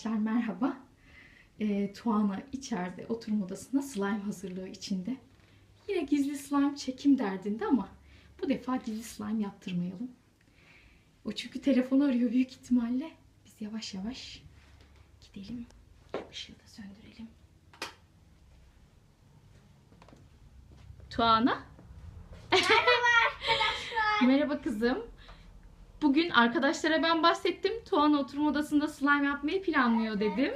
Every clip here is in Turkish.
Arkadaşlar merhaba. Ee, Tuana içeride oturma odasında slime hazırlığı içinde. Yine gizli slime çekim derdinde ama bu defa gizli slime yaptırmayalım. O çünkü telefonu arıyor büyük ihtimalle. Biz yavaş yavaş gidelim. Işığı da söndürelim. Tuana. Merhaba kızım. Bugün arkadaşlara ben bahsettim. Tuana oturma odasında slime yapmayı planlıyor dedim.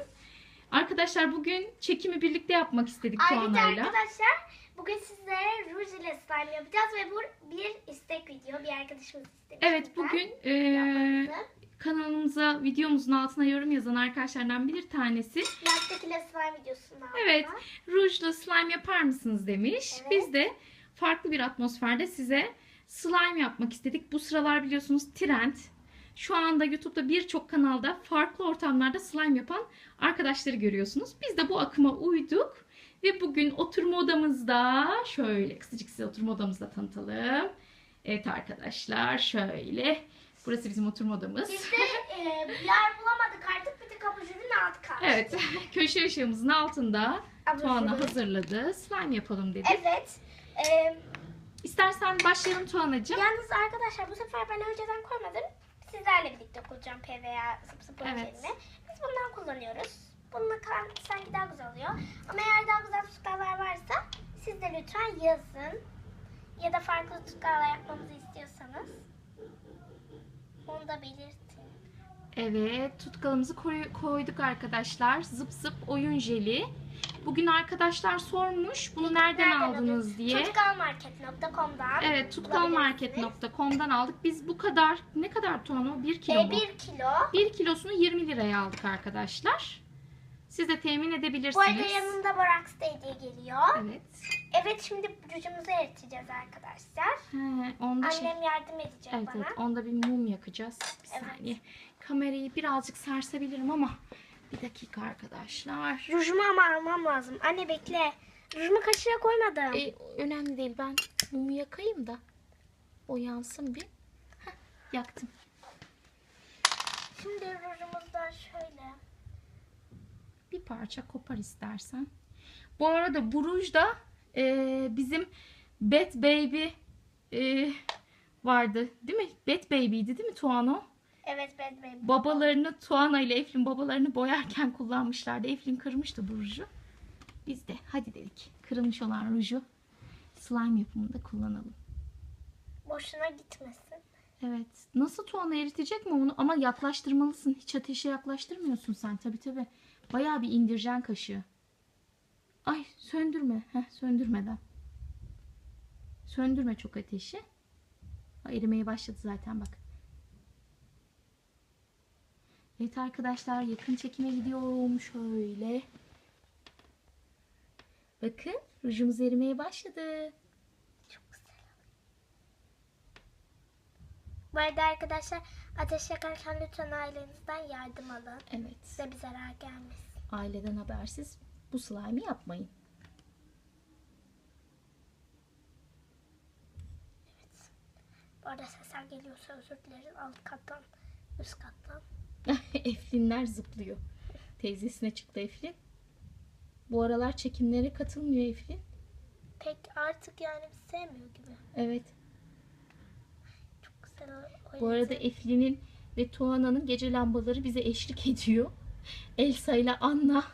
Arkadaşlar bugün çekimi birlikte yapmak istedik Ayrıca Tuana'yla. arkadaşlar bugün sizlere ruj ile slime yapacağız ve bu bir istek video. Bir arkadaşımız istemiş. Evet bizden bugün e, yapmamızı. kanalımıza videomuzun altına yorum yazan arkadaşlardan bir tanesi Lastik ile slime videosunun altına. Evet. rujla slime yapar mısınız demiş. Evet. Biz de farklı bir atmosferde size slime yapmak istedik. Bu sıralar biliyorsunuz trend. Şu anda YouTube'da birçok kanalda farklı ortamlarda slime yapan arkadaşları görüyorsunuz. Biz de bu akıma uyduk ve bugün oturma odamızda şöyle kısacık size oturma odamızda tanıtalım. Evet arkadaşlar şöyle. Burası bizim oturma odamız. Biz de e, yer bulamadık artık. Bir tek abajurun altı kaldı. Evet, köşe ışığımızın altında Abajur. Tuana hazırladı. Slime yapalım dedi. Evet. E, İstersen başlayalım Tuana'cığım. yalnız arkadaşlar bu sefer ben önceden koymadım. Sizlerle birlikte kullanacağım PVA sıp sıp Evet. ojerini. Biz bundan kullanıyoruz. Bununla kan sanki daha güzel oluyor. Ama eğer daha güzel tutkallar varsa siz de lütfen yazın. Ya da farklı tutkallar yapmamızı istiyorsanız onu da belirtin. Evet, tutkalımızı koy- koyduk arkadaşlar. Zıp zıp oyun jeli. Bugün arkadaşlar sormuş bunu nereden, aldınız diye. Tutkalmarket.com'dan Evet, tutkalmarket.com'dan aldık. Biz bu kadar, ne kadar Tuana? 1 kilo e, mu? 1 kilo. 1 kilosunu 20 liraya aldık arkadaşlar. Siz de temin Bu arada edebilirsiniz. yanında Borax da hediye geliyor. Evet. Evet şimdi rujumuzu eriteceğiz arkadaşlar. He, onda şey... Annem yardım edecek Evet, bana. evet onda bir mum yakacağız. Bir Evet. saniye. Kamerayı birazcık sarsabilirim ama bir dakika arkadaşlar. Rujumu ama almam lazım. Anne bekle. Rujumu kaşığa koymadım. E, önemli değil ben mumu yakayım da o yansın bir. Heh, yaktım. Şimdi rujumuzdan şöyle. Bir parça kopar istersen. Bu arada bu ruj da e, bizim Bat Baby e, vardı değil mi? Bat Baby'ydi değil mi Tuano? Evet Bad Baby. Babalarını Tuana ile Eflin babalarını boyarken kullanmışlardı. Eflin kırmıştı bu ruju. Biz de hadi dedik kırılmış olan ruju slime yapımında kullanalım. Boşuna gitmesin. Evet. Nasıl Tuana eritecek mi onu? Ama yaklaştırmalısın. Hiç ateşe yaklaştırmıyorsun sen. Tabi tabi. Bayağı bir indireceksin kaşığı. Ay söndürme. Heh, söndürmeden. Söndürme çok ateşi. Erimeye başladı zaten bak. Evet arkadaşlar yakın çekime gidiyorum. Şöyle. Bakın rujumuz erimeye başladı. Çok güzel. Bu arada arkadaşlar ateş yakarken lütfen ailenizden yardım alın. Evet. Size bir zarar gelmesin. aileden habersiz bu slime'ı yapmayın. Bu arada sesler geliyorsa özür dileriz. Alt kattan, üst kattan. Eflinler zıplıyor. Teyzesine çıktı Eflin. Bu aralar çekimlere katılmıyor Eflin. Pek artık yani sevmiyor gibi. Evet. Çok güzel o- Bu arada Eflin'in ve Tuana'nın gece lambaları bize eşlik ediyor. Elsa ile Anna.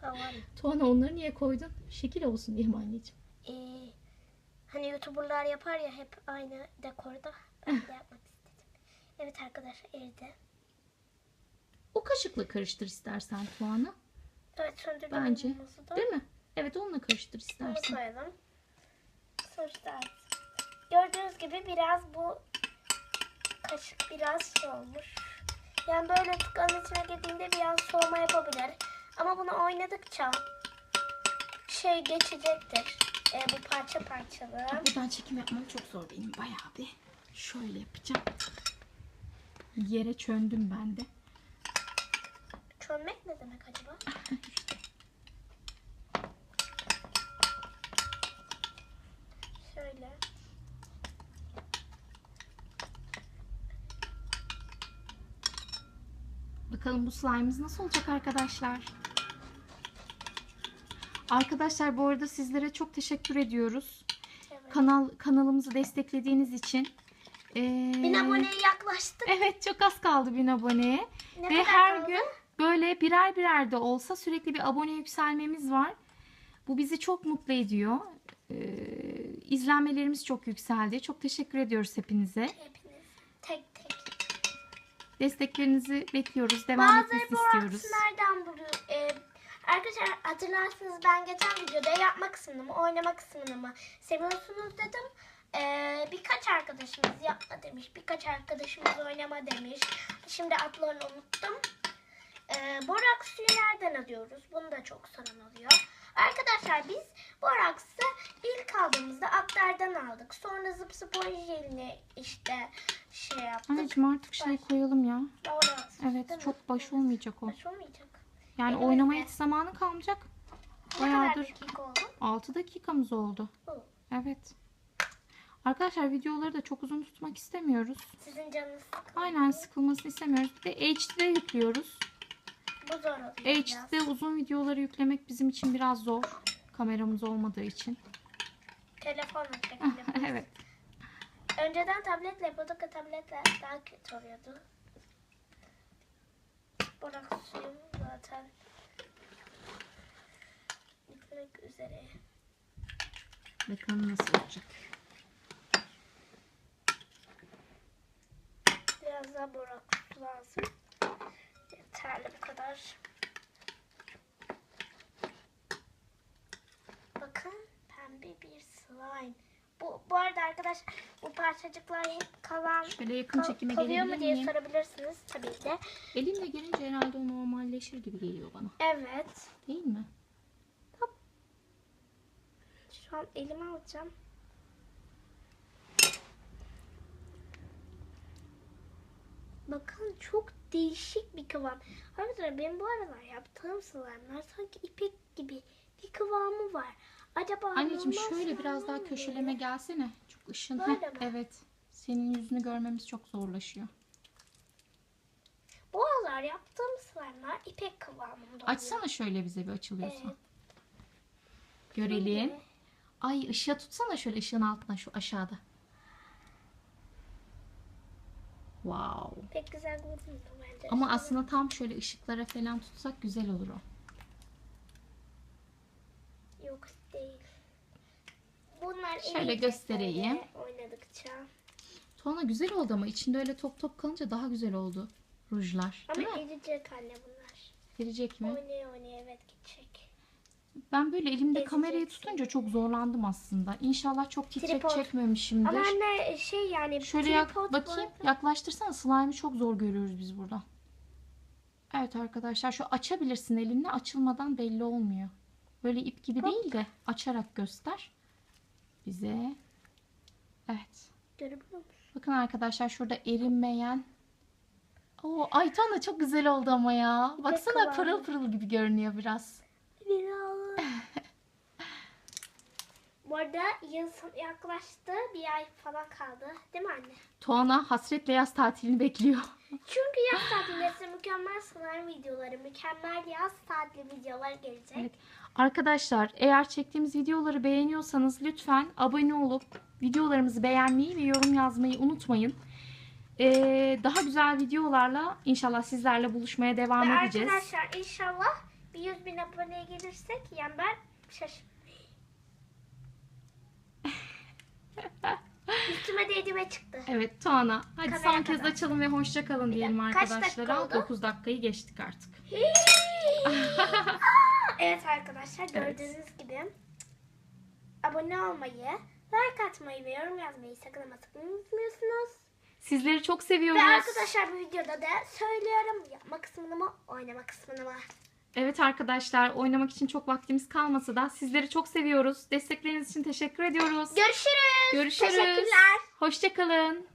falan. Tuana onları niye koydun? Şekil olsun diye mi anneciğim? Ee, hani youtuberlar yapar ya hep aynı dekorda. Ben de yapmak istedim. Evet arkadaşlar eridi. O kaşıkla karıştır istersen Tuana. Evet söndürdüm Bence. da. Değil mi? Evet onunla karıştır Bunu istersen. koyalım. Sonuçta. Gördüğünüz gibi biraz bu kaşık biraz şey olmuş. Yani böyle tıkanın içine girdiğinde biraz soğuma yapabilir. Ama bunu oynadıkça şey geçecektir. Ee, bu parça parçalı. Buradan çekim yapmam çok zor benim bayağı bir. Şöyle yapacağım. Yere çöndüm ben de. Çönmek ne demek acaba? Şöyle. Bakalım bu slime'ımız nasıl olacak arkadaşlar? Arkadaşlar bu arada sizlere çok teşekkür ediyoruz. Evet. Kanal kanalımızı desteklediğiniz için. Ee, Bin aboneye yaklaştık. Evet çok az kaldı bin aboneye. Ne Ve her kaldı? gün böyle birer birer de olsa sürekli bir abone yükselmemiz var. Bu bizi çok mutlu ediyor. Ee, izlenmelerimiz çok yükseldi. Çok teşekkür ediyoruz hepinize. Hepiniz tek tek. Desteklerinizi bekliyoruz. Devam Bazıları etmesini istiyoruz. nereden buluyor? Ee, arkadaşlar hatırlarsınız ben geçen videoda yapma kısmını mı oynama kısmını mı seviyorsunuz dedim. Ee, birkaç arkadaşımız yapma demiş. Birkaç arkadaşımız oynama demiş. Şimdi adlarını unuttum. Ee, borak suyu nereden alıyoruz? Bunu da çok soran oluyor. Arkadaşlar biz boraksı ilk aldığımızda aktardan aldık. Sonra zıp zıp jelini işte şey yaptık. Anneciğim artık şey koyalım ya. Boraks, Evet değil mi? çok baş olmayacak o. Baş olmayacak. Yani Elimizde. oynamaya hiç zamanı kalmayacak. Ne Bayağıdır dakika oldu? 6 dakikamız oldu. Bu. Evet. Arkadaşlar videoları da çok uzun tutmak istemiyoruz. Sizin canınız sıkıldı. Aynen sıkılmasını istemiyoruz. Bir de HD'de yüklüyoruz. Bu zor oluyor biraz. HD'de uzun videoları yüklemek bizim için biraz zor. Kameramız olmadığı için. Telefonla çekelim. evet. Önceden tabletle yapıyorduk ve tabletle daha kötü oluyordu. Borak suyum zaten bitmek üzere. Bakalım nasıl olacak. Biraz daha borak lazım. Yeterli bu kadar. Bakın pembe bir slime. Bu, bu arada arkadaşlar bu parçacıklar hep kalan Şöyle yakın kal- çekime kalıyor mu diye miyim? sorabilirsiniz tabii ki de. Elimle gelince herhalde o normalleşir gibi geliyor bana. Evet. Değil mi? Şu an elime alacağım. Bakın çok değişik bir kıvam. Arkadaşlar benim bu aralar yaptığım slime'lar sanki ipek gibi bir kıvamı var. Acaba Anneciğim şöyle biraz daha mi? köşeleme gelsene. Çok ışın. Heh, mi? evet. Senin yüzünü görmemiz çok zorlaşıyor. Bu aralar yaptığım slime'lar ipek kıvamında oluyor. Açsana şöyle bize bir açılıyorsa. Evet. Görelim. Ay ışığa tutsana şöyle ışığın altına şu aşağıda. Wow. Pek güzel görünmüyor bence. Ama aslında tam şöyle ışıklara falan tutsak güzel olur o. Yok değil. Bunlar Şöyle göstereyim. oynadıkça. Tuana güzel oldu ama içinde öyle top top kalınca daha güzel oldu. Rujlar. Ama Değil mi? eriyecek anne bunlar. Gelecek mi? Oynaya oynaya evet gidecek. Ben böyle elimde kamerayı tutunca çok zorlandım aslında. İnşallah çok titrek Tripod. çekmemişimdir. Ama anne şey yani Şöyle yak- tripod bakayım. bu- Yaklaştırsana. Slime'ı çok zor görüyoruz biz burada. Evet arkadaşlar şu açabilirsin elinle. Açılmadan belli olmuyor. Böyle ip gibi değil de açarak göster bize. Evet. Görebiliyor musun? Bakın arkadaşlar şurada erinmeyen. Oo, Aytana çok güzel oldu ama ya. Baksana kıvamı. pırıl pırıl gibi görünüyor biraz. Biraz. Bu arada yıl son- yaklaştı. Bir ay falan kaldı. Değil mi anne? Tuana hasretle yaz tatilini bekliyor. Çünkü yaz tatilinde mükemmel slime videoları, mükemmel yaz tatili videolar gelecek. Evet. Arkadaşlar eğer çektiğimiz videoları beğeniyorsanız lütfen abone olup videolarımızı beğenmeyi ve yorum yazmayı unutmayın. Ee, daha güzel videolarla inşallah sizlerle buluşmaya devam Ve edeceğiz. arkadaşlar inşallah bir 100 bin aboneye gelirsek yani ben şaş... Ve çıktı. Evet Tuana hadi Kamera son kez açalım ve hoşça kalın diyelim kaç arkadaşlara. dakika oldu? 9 dakikayı geçtik artık. evet arkadaşlar Evet. gördüğünüz gibi abone olmayı, like atmayı ve yorum yazmayı sakın ama sakın unutmuyorsunuz. Sizleri çok Ve seviyoruz. arkadaşlar bu videoda da söylüyorum yapma kısmını mı oynama kısmını mı? Evet arkadaşlar oynamak için çok vaktimiz kalmasa da sizleri çok seviyoruz. Destekleriniz için teşekkür ediyoruz. Görüşürüz. Görüşürüz. Teşekkürler. Hoşça kalın.